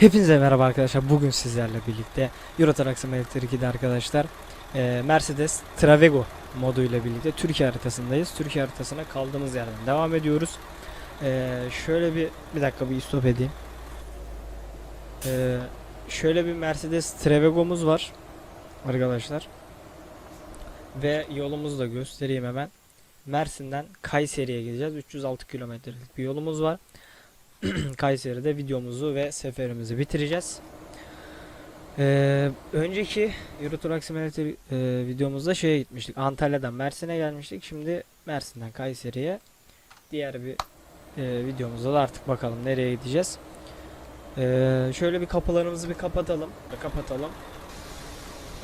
Hepinize merhaba arkadaşlar. Bugün sizlerle birlikte Euro Truck Simulator 2'de arkadaşlar eee, Mercedes Travego modu ile birlikte Türkiye haritasındayız. Türkiye haritasına kaldığımız yerden devam ediyoruz. Eee, şöyle bir bir dakika bir stop edeyim. Eee, şöyle bir Mercedes Travego'muz var arkadaşlar. Ve yolumuzu da göstereyim hemen. Mersin'den Kayseri'ye gideceğiz. 306 kilometrelik bir yolumuz var. Kayseri'de videomuzu ve seferimizi bitireceğiz. Ee, önceki Euro Truck Simulator e, videomuzda şeye gitmiştik. Antalya'dan Mersin'e gelmiştik. Şimdi Mersin'den Kayseri'ye diğer bir e, videomuzda da artık bakalım nereye gideceğiz. Ee, şöyle bir kapılarımızı bir kapatalım. Kapatalım.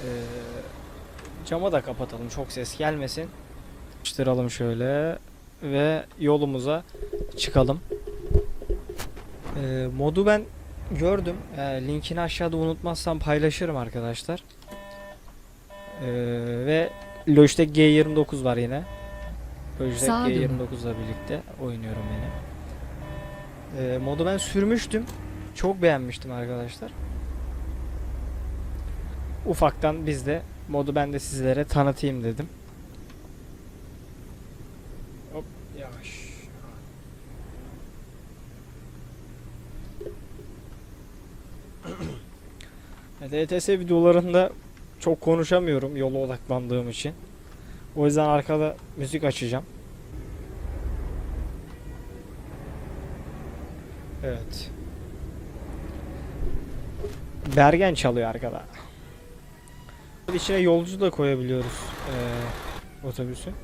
Ee, camı da kapatalım. Çok ses gelmesin. Açtıralım şöyle ve yolumuza çıkalım. Ee, modu ben gördüm. Ee, linkini aşağıda unutmazsam paylaşırım arkadaşlar. Ee, ve Logitech G29 var yine. Logitech Sağa dönün. G29 ile birlikte oynuyorum yine. Ee, modu ben sürmüştüm. Çok beğenmiştim arkadaşlar. Ufaktan biz de modu ben de sizlere tanıtayım dedim. Hop yavaş. DTS videolarında çok konuşamıyorum yola odaklandığım için. O yüzden arkada müzik açacağım. Evet. Bergen çalıyor arkada. İçine yolcu da koyabiliyoruz eee otobüsün.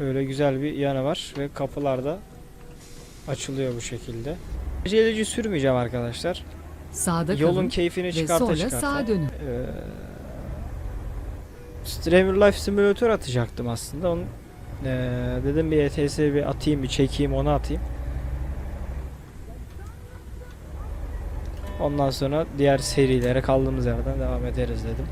Öyle güzel bir yanı var ve kapılar da açılıyor bu şekilde. Aceleci sürmeyeceğim arkadaşlar. Sağda Yolun kalın keyfini ve çıkarta sonra çıkarta. sağa dönün. Ee, Streamer Life Simulator atacaktım aslında. Onu ee, dedim bir ETS bir atayım, bir çekeyim, onu atayım. Ondan sonra diğer serilere kaldığımız yerden devam ederiz dedim.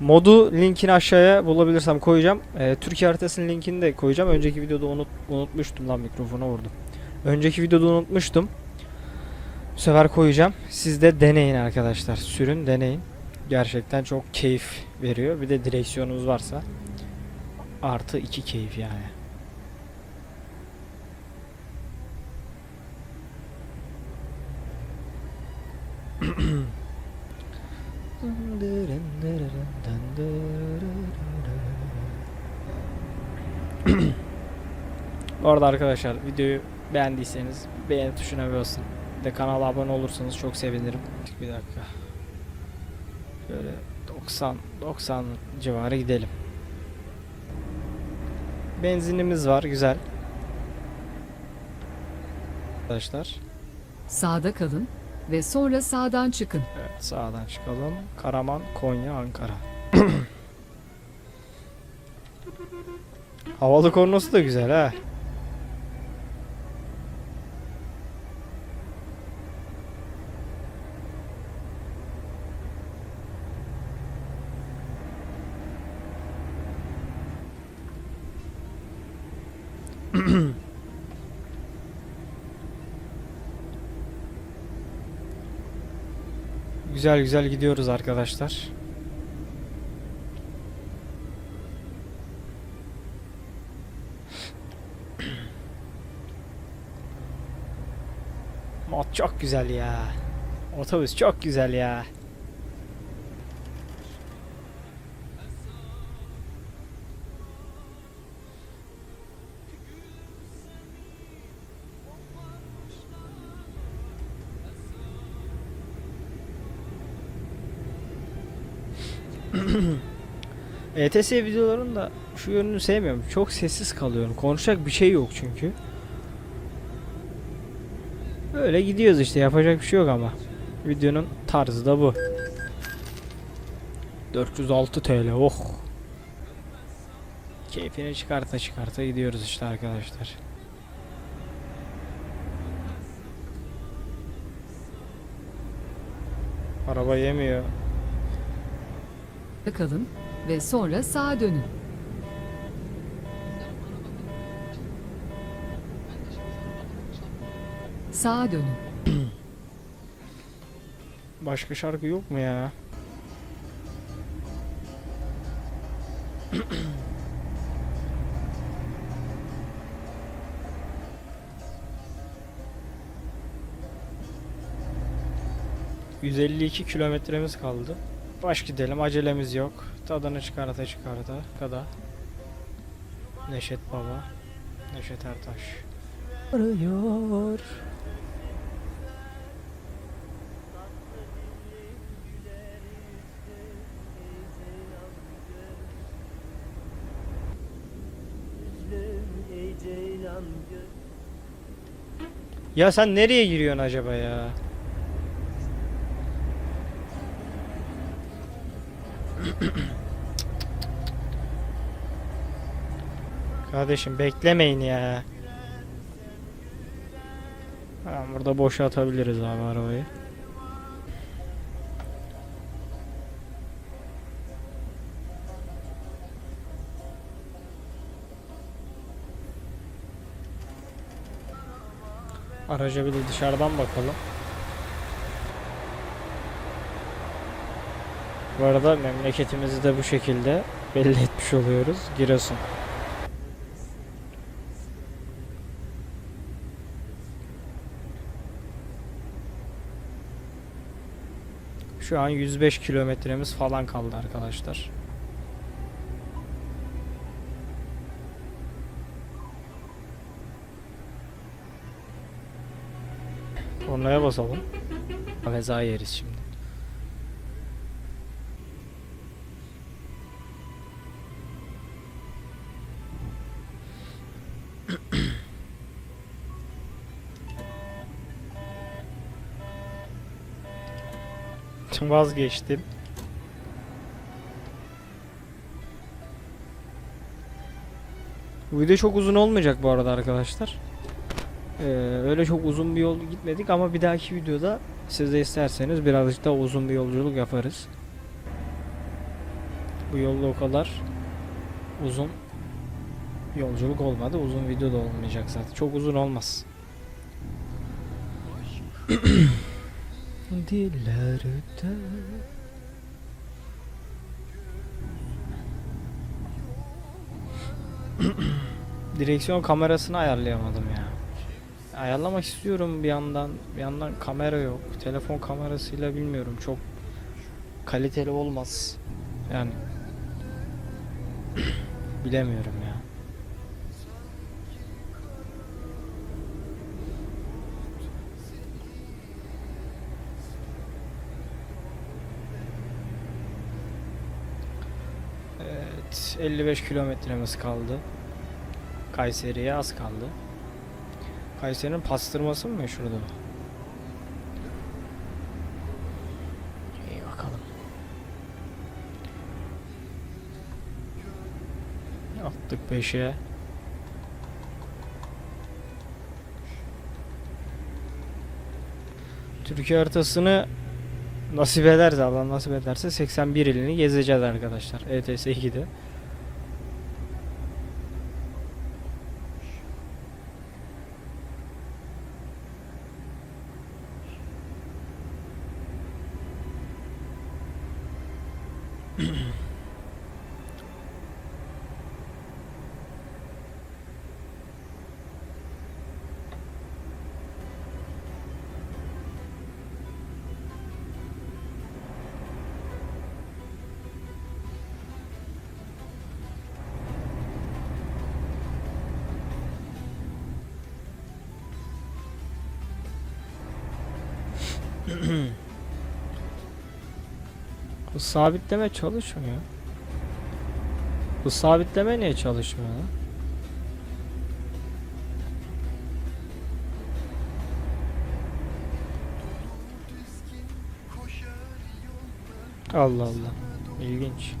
Modu linkini aşağıya bulabilirsem koyacağım. Ee, Türkiye haritasının linkini de koyacağım. Önceki videoda unut, unutmuştum lan mikrofona vurdum. Önceki videoda unutmuştum. Bu sefer koyacağım. Siz de deneyin arkadaşlar. Sürün deneyin. Gerçekten çok keyif veriyor. Bir de direksiyonunuz varsa artı iki keyif yani. Bu arada arkadaşlar videoyu beğendiyseniz beğeni tuşuna basın. Bir de kanala abone olursanız çok sevinirim. Bir dakika. Şöyle 90 90 civarı gidelim. Benzinimiz var güzel. Arkadaşlar Sağda kalın ve sonra sağdan çıkın. evet sağdan çıkalım. Karaman, Konya, Ankara. Havalı kornosu da güzel ha. Güzel güzel gidiyoruz arkadaşlar. Mod çok güzel ya. Otobüs çok güzel ya. ETS videolarında şu yönünü sevmiyorum. Çok sessiz kalıyorum. Konuşacak bir şey yok çünkü. Öyle gidiyoruz işte yapacak bir şey yok ama. Videonun tarzı da bu. 406 TL oh. Keyfini çıkarta çıkarta gidiyoruz işte arkadaşlar. Araba yemiyor. Sağda kalın ve sonra sağa dönün. Sağa dönün. Başka şarkı yok mu ya? ...152 kilometremiz kaldı. Baş gidelim acelemiz yok. Tadını çıkarta çıkarta kada. Neşet Baba. Neşet Ertaş. Arıyor. Ya sen nereye giriyorsun acaba ya? Kardeşim beklemeyin ya. Ha, burada boşa atabiliriz abi arabayı. Araca bir de dışarıdan bakalım. Bu arada memleketimizi de bu şekilde belli etmiş oluyoruz. Giresun. Şu an 105 kilometremiz falan kaldı arkadaşlar. Kornaya basalım. Veza yeriz şimdi. Vazgeçtim. Bu video çok uzun olmayacak bu arada arkadaşlar. Ee, öyle çok uzun bir yol gitmedik ama bir dahaki videoda siz de isterseniz birazcık daha uzun bir yolculuk yaparız. Bu yolda o kadar uzun yolculuk olmadı. Uzun video da olmayacak zaten. Çok uzun olmaz. Dillerde Direksiyon kamerasını ayarlayamadım ya. Ayarlamak istiyorum bir yandan. Bir yandan kamera yok. Telefon kamerasıyla bilmiyorum. Çok kaliteli olmaz. Yani bilemiyorum Evet, 55 kilometremiz kaldı. Kayseri'ye az kaldı. Kayseri'nin pastırması mı meşhurdu? İyi bakalım. Attık 5'e. Türkiye haritasını nasip ederse Allah nasip ederse 81 ilini gezeceğiz arkadaşlar. ETS 2'de. Bu sabitleme çalışmıyor. Bu sabitleme niye çalışmıyor lan? Allah Allah. İlginç.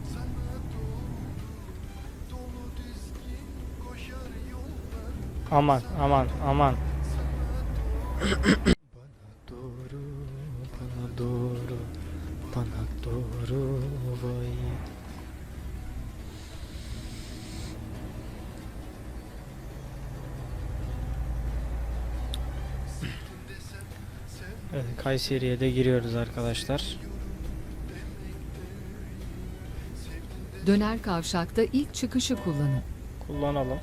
Aman aman aman. Doğru, bana doğru, vay. Evet, Kayseri'ye de giriyoruz arkadaşlar. Döner kavşakta ilk çıkışı kullanın. Kullanalım.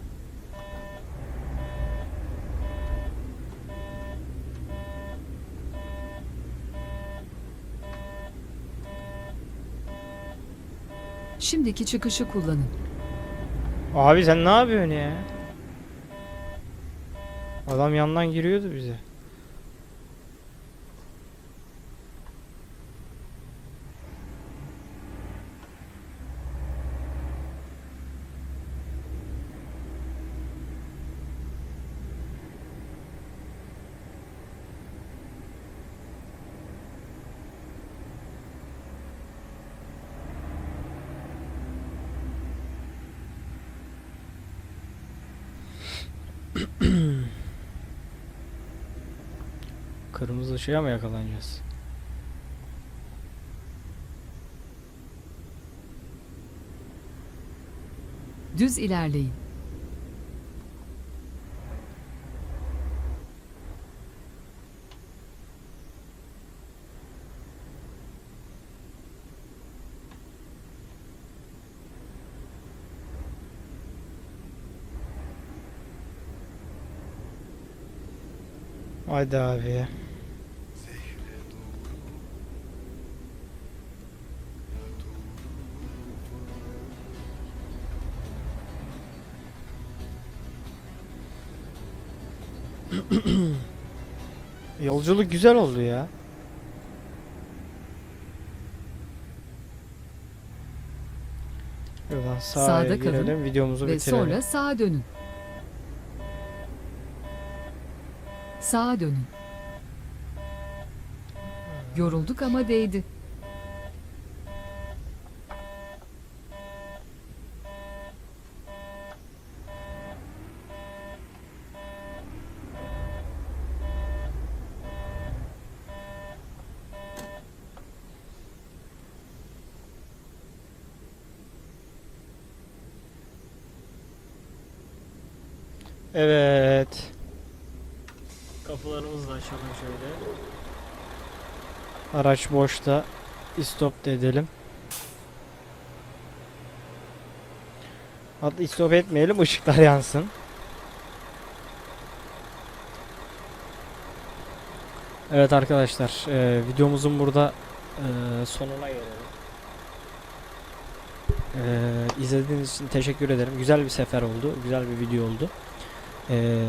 Şimdiki çıkışı kullanın. Abi sen ne yapıyorsun ya? Adam yandan giriyordu bize. Kırmızı ışığa mı yakalanacağız? Düz ilerleyin. Haydi abi. Yolculuk güzel oldu ya. Şuradan sağa Sağda kalın videomuzu Ve bitirelim. sonra sağa dönün. Sağa dönün. Yorulduk ama değdi. Evet. Kapılarımızı da açalım şöyle. Araç boşta. Stop da edelim. Hatta stop etmeyelim ışıklar yansın. Evet arkadaşlar e, videomuzun burada e, sonuna gelelim. E, izlediğiniz için teşekkür ederim. Güzel bir sefer oldu. Güzel bir video oldu. E,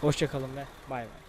hoşçakalın ve bay bay.